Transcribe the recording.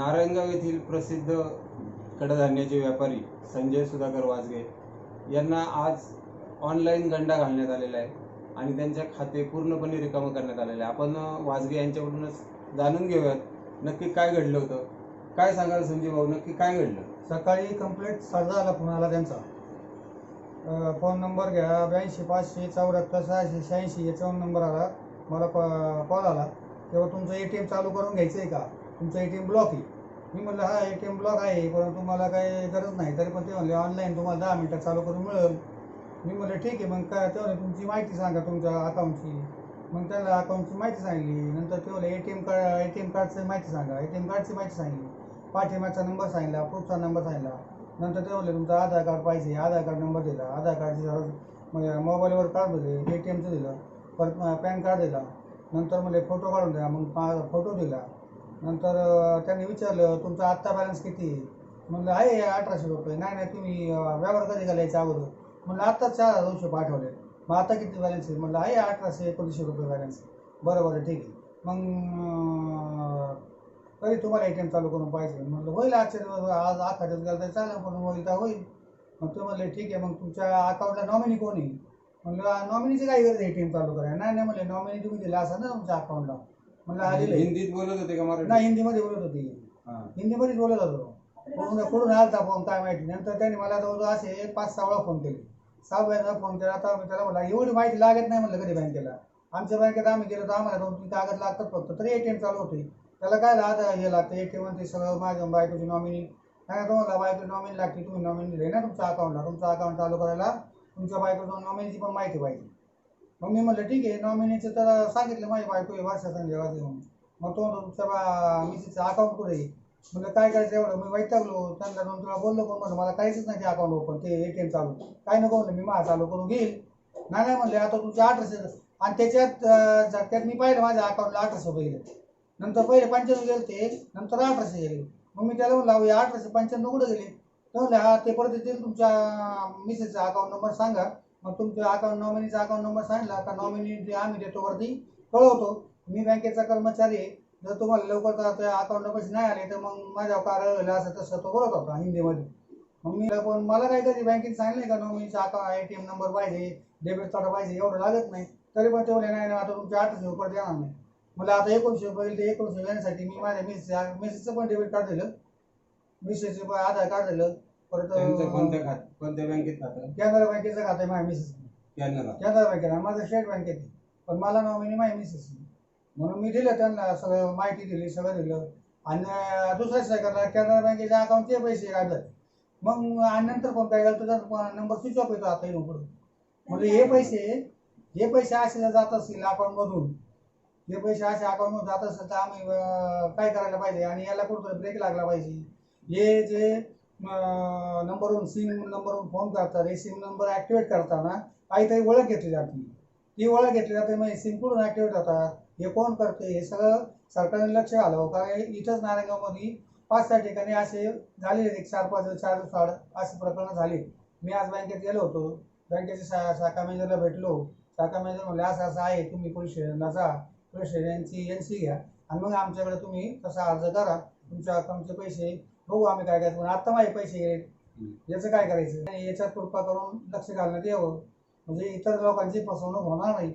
नारायणगाव येथील प्रसिद्ध कडधान्याचे व्यापारी संजय सुधाकर वाजगे यांना आज ऑनलाईन गंडा घालण्यात आलेला आहे आणि त्यांचे खाते पूर्णपणे रिकामं करण्यात आलेले आहे. आपण वाजगे यांच्याकडूनच जाणून घेऊयात नक्की काय घडलं होतं. काय सांगाल संजय भाऊ नक्की काय घडलं? सकाळी कंप्लेंट साधा आला फोन आला त्यांचा फोन नंबर घ्या ब्याऐंशी पाचशे चौऱ्याहत्तर सहाशे शहाऐंशी याच्यावर नंबर आला. मला कॉल आला. तेव्हा तुमचं ए टी एम चालू करून घ्यायचं आहे का? तुमचं ए टी एम ब्लॉक आहे. मी म्हणलं हा ए टी एम ब्लॉक आहे परंतु मला काही गरज नाही. तरी पण ते म्हणले ऑनलाईन तुम्हाला दहा मिनटं चालू करून मिळेल. मी म्हणलं ठीक आहे. मग काय ते म्हणले तुमची माहिती सांगा तुमच्या अकाउंटची मग त्याला अकाउंटची माहिती सांगितली नंतर ते A T M card A T M कार्डची माहिती सांगा. ए टी एम कार्डची माहिती सांगली. पाठिंबाचा नंबर सांगितला प्रूफचा नंबर सांगितला. नंतर ते म्हणले तुमचं आधार कार्ड पाहिजे आधार कार्ड नंबर दिला. आधार कार्डची म्हणजे मोबाईलवर कार्ड दिले ए टी एमचं दिलं. परत पॅन कार्ड दिला. नंतर म्हणजे फोटो काढून द्या. मग फोटो दिला. नंतर त्यांनी विचारलं तुमचा आत्ता बॅलन्स किती आहे? म्हणलं आहे अठराशे रुपये. नाही नाही तुम्ही व्यवहार कधी घालायच्या अगोदर? म्हणलं आत्ताच चार हजार दोनशे पाठवले. मग आता किती बॅलन्स आहे? म्हणलं आहे अठराशे एकोणीसशे रुपये बॅलन्स बरं बरं ठीक आहे. मग तरी कधी तुम्हाला ए टी एम चालू करून पाहिजे म्हणलं होईल आजच्या दिवस आज आखा दिवस गेला तर चालेल पण होईल तर होईल. मग ते म्हणले ठीक आहे मग तुमच्या अकाउंटला नॉमिनी कोण आहे? म्हणलं नॉमिनीची काय गरज ए टी एम चालू करायला. नाही नाही म्हणले नॉमिनी तुम्ही दिला असा ना तुमच्या अकाउंटला म्हणलं आलेलं आहे. हिंदीत बोलत होते का मराठी नाही हिंदीमध्ये बोलत होती. हा. हिंदीमध्येच बोलत होतो. कुठून कुठून आलता फोन काय माहिती. नंतर त्यांनी मला जवळजवळ असे पाच सहा वेळा फोन केले. सहा वेळा फोन केला. आता मी त्याला म्हणला एवढी माहिती लागत नाही म्हणलं कधी बँकेला. आमच्या बँकेत आम्ही गेलो तर आम्हाला दोन तीन कागद लागतात फक्त. तरी एटीएम चालू होते. त्याला काय आता हे लागतं. एटीएम ते सगळं माझ्या बायकोची नॉमिनी नाही तुम्हाला बायको नॉमिनी लागते. तुम्ही नॉमिनी ना तुमच्या अकाउंटला तुमचं अकाउंट चालू करायला तुमच्या बायकोचं नॉमिनीची पण माहिती पाहिजे. मग मी म्हणलं ठीक आहे नॉमिनीचं तर सांगितलं माझी बायको आहे वर्षा संजय वाजे म्हणून. मग तो म्हणतो, तुमच्या बा मिसेसचं अकाउंट कुठे आहे? म्हटलं काय करायचं एवढं? मी वैतागलो. त्यांना दोन तुला बोललो पण म्हणलं मला काहीच नाही ते अकाउंट ओपन ते ए टी एम चालू. काय नको म्हणलं मी माझा चालू करून घेईल. नाही नाही म्हणले आता तुमचे अठराशे आणि त्याच्यात जर त्यात मी पाहिलं माझ्या अकाउंटला अठराशे रुपये गेले नंतर पहिले पंच्याण्णव गेले ते नंतर अठराशे गेले मग मी त्याला म्हणलं हे अठराशे पंच्याण्णव कुठे गेले? तर म्हणले हा ते परत येतील तुमच्या मिसेसचा अकाउंट नंबर सांगा. मग तुमच्या अकाउंट नॉमिनीचा अकाउंट नंबर सांगितला का नॉमिनी जे आम्ही देतो वरती कळवतो. मी बँकेचा कर्मचारी आहे. जर तुम्हाला लवकर त्या- त्या अकाउंटला पैसे नाही आले तर मग माझ्या कार असं तसं तो बोलत होता हिंदीमध्ये. मग मी पण मला काय कधी बँकेत सांगितलं का नॉमिनीचा account A T M number पाहिजे डेबिट कार्ड पाहिजे एवढं लागत नाही. तरी पण ते नाही आता तुमचे आठशे रुपये देणार नाही. मला आता एकोणीसशे रुपये ते एकोणीसशे घेण्यासाठी मी माझ्या मिसेस मिसेसचं पण डेबिट कार्ड दिलं. मिसेसचं पण आधार कार्ड दिलं. त्यांचं कोणत्या परत खात कोणत्या बँकेत खातं? कॅनरा बँकेचं खातं माझ्या मिसेस कॅनरा. कॅनरा बँकेत. माझं स्टेट बँकेत आहे. पण मला नॉमिनी माझी मिसेस आहे. म्हणून मी दिलं त्यांना सगळं माहिती दिली सगळं दिलं. आणि दुसऱ्या सेकंडला कॅनरा बँकेच्या अकाउंटचे पैसे काढले मग आणि नंतर पण काय झालं तुझा नंबर स्विच ऑफ येतो आता येऊन पुढे. म्हणजे हे पैसे हे पैसे असे जर जात असतील अकाउंटमधून हे पैसे असे अकाउंटमधून जात असेल तर आम्ही अं, काय करायला पाहिजे? आणि याला कुठं ब्रेक लागला पाहिजे. हे जे नंबरवरून सिम नंबरवरून फोन करतात हे सिम नंबर ॲक्टिवेट करताना काहीतरी ओळख घेतली जाते. ती ओळख घेतली जाते मग सिम कुठून ॲक्टिवेट होतात? हे कोण करते? हे सगळं सरकारने लक्ष घालावं. कारण इथंच नारायणगावमध्ये पाच सहा ठिकाणी असे झालेले आहेत, एक चार पाच चार साड असे प्रकरणं झाले. मी आज बँकेत गेलो होतो. बँकेच्या शा शाखा मॅनेजरला भेटलो. शाखा मॅनेजर म्हणले असं असं आहे. तुम्ही पोलीस स्टेशनला जा. पोलीस स्टेशनची एन सी घ्या. आणि मग आमच्याकडे तुम्ही तसा अर्ज करा. तुमच्या अकाउंटचे पैसे बघू आम्ही काय पण आत्ता माझे पैसे गेले. याचं काय करायचं? याच्यात कृपा करून लक्ष घालण्यात यावं. म्हणजे इतर लोकांची फसवणूक होणार नाही.